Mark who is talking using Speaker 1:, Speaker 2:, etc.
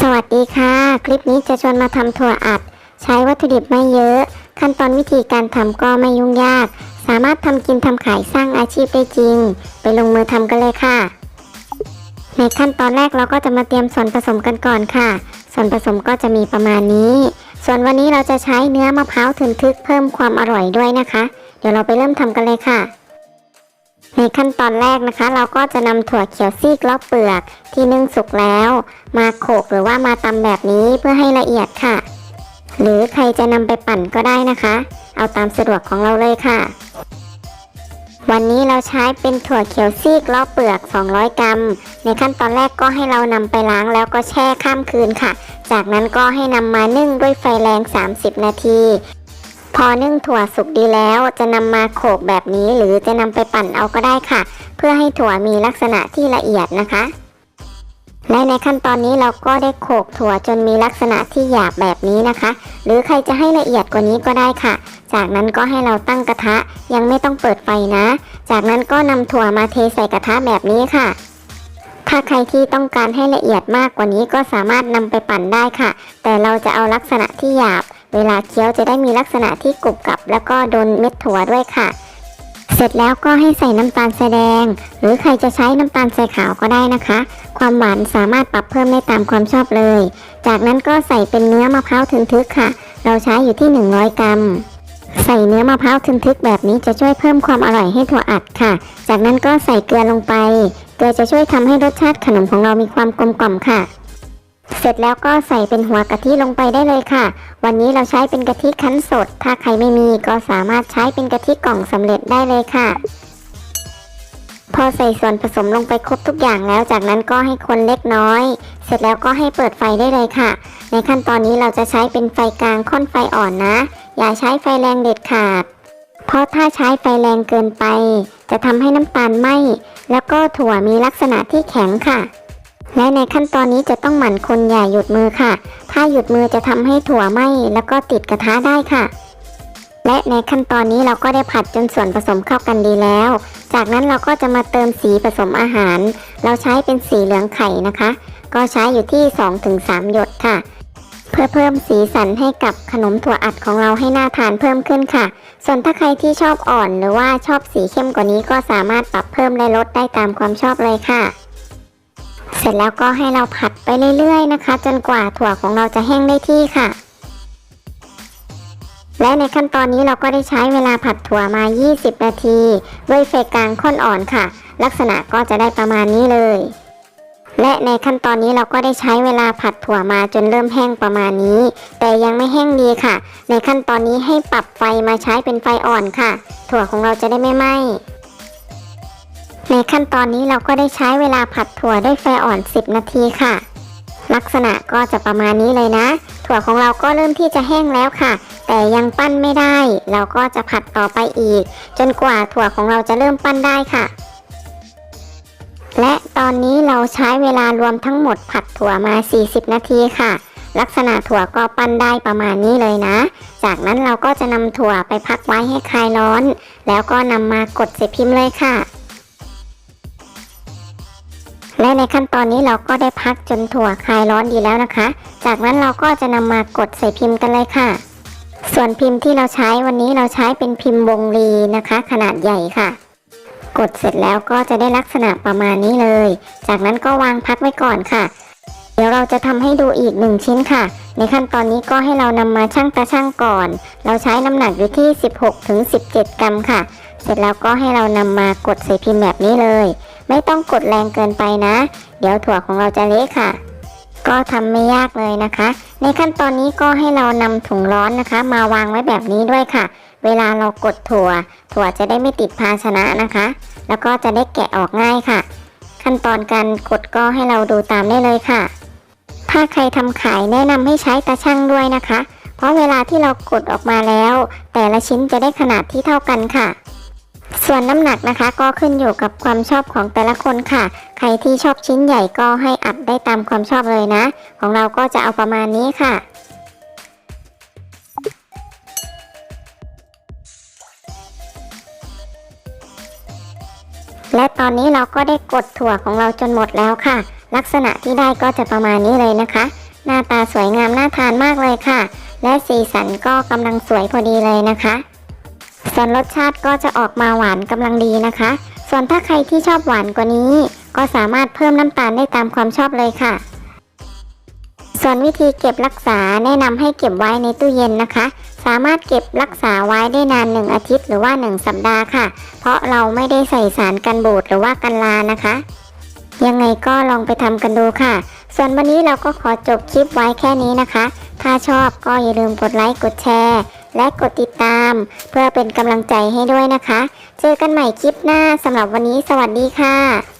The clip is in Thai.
Speaker 1: สวัสดีค่ะ คลิปนี้จะชวนมาทำถั่วอัด ใช้วัตถุดิบไม่เยอะ ขั้นตอนวิธีการทำก็ไม่ยุ่งยาก สามารถทำกินทำขายสร้างอาชีพได้จริง ไปลงมือทำกันเลยค่ะ ในขั้นตอนแรกเราก็จะมาเตรียมส่วนผสมกันก่อนค่ะ ส่วนผสมก็จะมีประมาณนี้ ส่วนวันนี้เราจะใช้เนื้อมะพร้าวถึนทึกเพิ่มความอร่อยด้วยนะคะ เดี๋ยวเราไปเริ่มทำกันเลยค่ะ ในขั้นตอนแรกนะคะ เราก็จะนำถั่วเขียวซีกลอกเปลือกที่นึ่งสุกแล้ว มาโขลกหรือว่ามาตำแบบนี้เพื่อให้ละเอียดค่ะ หรือใครจะนำไปปั่นก็ได้นะคะ เอาตามสะดวกของเราเลยค่ะ วันนี้เราใช้เป็นถั่วเขียวซีกลอกเปลือก 200 กรัม ในขั้นตอนแรกก็ให้เรานำไปล้างแล้วก็แช่ข้ามคืนค่ะ จากนั้นก็ให้นำมานึ่งด้วยไฟแรง 30 นาที อนึ่งถั่วสุกดีแล้ว จะนำมาโขกแบบนี้หรือจะนำไปปั่นเอาก็ได้ค่ะ เพื่อให้ถั่วมีลักษณะที่ละเอียดนะคะ และในขั้นตอนนี้เราก็ได้โขกถั่วจนมีลักษณะที่หยาบแบบนี้นะคะ หรือใครจะให้ละเอียดกว่านี้ก็ได้ค่ะ จากนั้นก็ให้เราตั้งกระทะยังไม่ต้องเปิดไฟนะ จากนั้นก็นำถั่วมาเทใส่กระทะแบบนี้ค่ะถ้าใครที่ต้องการให้ละเอียดมากกว่านี้ก็สามารถนำไปปั่นได้ค่ะ แต่เราจะเอาลักษณะที่หยาบ เวลาเคี้ยวจะได้มีลักษณะที่กรุบกรับ แล้วก็โดนเม็ดถั่วด้วยค่ะ เสร็จแล้วก็ให้ใส่น้ำตาลทรายแดง หรือใครจะใช้น้ำตาลทรายขาวก็ได้นะคะ ความหวานสามารถปรับเพิ่มได้ตามความชอบเลย จากนั้นก็ใส่เป็นเนื้อมะพร้าวทึนทึกค่ะ เราใช้อยู่ที่ 100 กรัมใส่เนื้อมะพร้าวทึนทึกแบบนี้จะช่วยเพิ่มความอร่อยให้ถั่วอัดค่ะ จากนั้นก็ใส่เกลือลงไป เกลือจะช่วยทำให้รสชาติขนมของเรามีความกลมกล่อมค่ะ เสร็จแล้วก็ใส่เป็นหัวกะทิลงไปได้เลยค่ะ วันนี้เราใช้เป็นกะทิคั้นสด ถ้าใครไม่มีก็สามารถใช้เป็นกะทิกล่องสำเร็จได้เลยค่ะ พอใส่ส่วนผสมลงไปครบทุกอย่างแล้วจากนั้นก็ให้คนเล็กน้อย เสร็จแล้วก็ให้เปิดไฟได้เลยค่ะ ในขั้นตอนนี้เราจะใช้เป็นไฟกลางค่อนไฟอ่อนนะ อย่าใช้ไฟแรงเด็ดขาด เพราะถ้าใช้ไฟแรงเกินไป จะทำให้น้ำตาลไหม้แล้วก็ถั่วมีลักษณะที่แข็งค่ะ และในขั้นตอนนี้จะต้องหมั่นคนอย่าหยุดมือค่ะ ถ้าหยุดมือจะทำให้ถั่วไหม้แล้วก็ติดกระทะได้ค่ะ และในขั้นตอนนี้เราก็ได้ผัดจนส่วนผสมเข้ากันดีแล้ว จากนั้นเราก็จะมาเติมสีผสมอาหาร เราใช้เป็นสีเหลืองไข่นะคะ ก็ใช้อยู่ที่ 2-3 หยดค่ะ เพื่อเพิ่มสีสันให้กับขนมถั่วอัดของเราให้น่าทานเพิ่มขึ้นค่ะ ส่วนถ้าใครที่ชอบอ่อนหรือว่าชอบสีเข้มกว่านี้ก็สามารถปรับเพิ่มและลดได้ตามความชอบเลยค่ะ เสร็จแล้วก็ให้เราผัดไปเรื่อยๆนะคะ จนกว่าถั่วของเราจะแห้งได้ที่ค่ะ และในขั้นตอนนี้เราก็ได้ใช้เวลาผัดถั่วมา 20 นาที ด้วยไฟกลางค่อนอ่อนค่ะ ลักษณะก็จะได้ประมาณนี้เลย และในขั้นตอนนี้เราก็ได้ใช้เวลาผัดถั่วมาจนเริ่มแห้งประมาณนี้ แต่ยังไม่แห้งดีค่ะ ในขั้นตอนนี้ให้ปรับไฟมาใช้เป็นไฟอ่อนค่ะ ถั่วของเราจะได้ไม่ไหม้ ในขั้นตอนนี้เราก็ได้ใช้เวลาผัดถั่วด้วยไฟอ่อน 10 นาทีค่ะ ลักษณะก็จะประมาณนี้เลยนะ ถั่วของเราก็เริ่มที่จะแห้งแล้วค่ะ แต่ยังปั้นไม่ได้ เราก็จะผัดต่อไปอีก จนกว่าถั่วของเราจะเริ่มปั้นได้ค่ะ และตอนนี้เราใช้เวลารวมทั้งหมดผัดถั่วมา 40 นาทีค่ะ ลักษณะถั่วก็ปั้นได้ประมาณนี้เลยนะ จากนั้นเราก็จะนำถั่วไปพักไว้ให้คลายร้อน แล้วก็นำมากดเสพิมพ์เลยค่ะ และในขั้นตอนนี้เราก็ได้พักจนถั่วคลายร้อนดีแล้วนะคะ จากนั้นเราก็จะนำมากดใส่พิมพ์กันเลยค่ะ ส่วนพิมพ์ที่เราใช้วันนี้เราใช้เป็นพิมพ์วงรีนะคะ ขนาดใหญ่ค่ะ กดเสร็จแล้วก็จะได้ลักษณะประมาณนี้เลย จากนั้นก็วางพักไว้ก่อนค่ะ เดี๋ยวเราจะทำให้ดูอีกหนึ่งชิ้นค่ะ ในขั้นตอนนี้ก็ให้เรานำมาชั่งตะชั่งก่อน เราใช้น้ำหนักอยู่ที่ 16-17 กรัมค่ะ เสร็จแล้วก็ให้เรานำมากดใส่พิมพ์แบบนี้เลย ไม่ต้องกดแรงเกินไปนะ เดี๋ยวถั่วของเราจะเละค่ะ ก็ทำไม่ยากเลยนะคะ ในขั้นตอนนี้ก็ให้เรานำถุงร้อนนะคะ มาวางไว้แบบนี้ด้วยค่ะ เวลาเรากดถั่ว ถั่วจะได้ไม่ติดภาชนะนะคะ แล้วก็จะได้แกะออกง่ายค่ะ ขั้นตอนการกดก็ให้เราดูตามได้เลยค่ะ ถ้าใครทำขายแนะนำให้ใช้ตาช่างด้วยนะคะ เพราะเวลาที่เรากดออกมาแล้ว แต่ละชิ้นจะได้ขนาดที่เท่ากันค่ะ ส่วนน้ำหนักนะคะก็ขึ้นอยู่กับความชอบของแต่ละคนค่ะ ใครที่ชอบชิ้นใหญ่ก็ให้อัดได้ตามความชอบเลยนะ ของเราก็จะเอาประมาณนี้ค่ะและตอนนี้เราก็ได้กดถั่วของเราจนหมดแล้วค่ะ ลักษณะที่ได้ก็จะประมาณนี้เลยนะคะ หน้าตาสวยงามน่าทานมากเลยค่ะ และสีสันก็กำลังสวยพอดีเลยนะคะ ส่วนรสชาติก็จะออกมาหวานกำลังดีนะคะ ส่วนถ้าใครที่ชอบหวานกว่านี้ ก็สามารถเพิ่มน้ำตาลได้ตามความชอบเลยค่ะ ส่วนวิธีเก็บรักษาแนะนำให้เก็บไว้ในตู้เย็นนะคะ สามารถเก็บรักษาไว้ได้นาน 1 อาทิตย์หรือว่า 1 สัปดาห์ค่ะ เพราะเราไม่ได้ใส่สารกันบูดหรือว่ากันลานะคะ ยังไงก็ลองไปทำกันดูค่ะ ส่วนวันนี้เราก็ขอจบคลิปไว้แค่นี้นะคะ ถ้าชอบก็อย่าลืมกดไลค์กดแชร์ และกดติดตาม เพื่อเป็นกำลังใจให้ด้วยนะคะ เจอกันใหม่คลิปหน้าสำหรับวันนี้สวัสดีค่ะ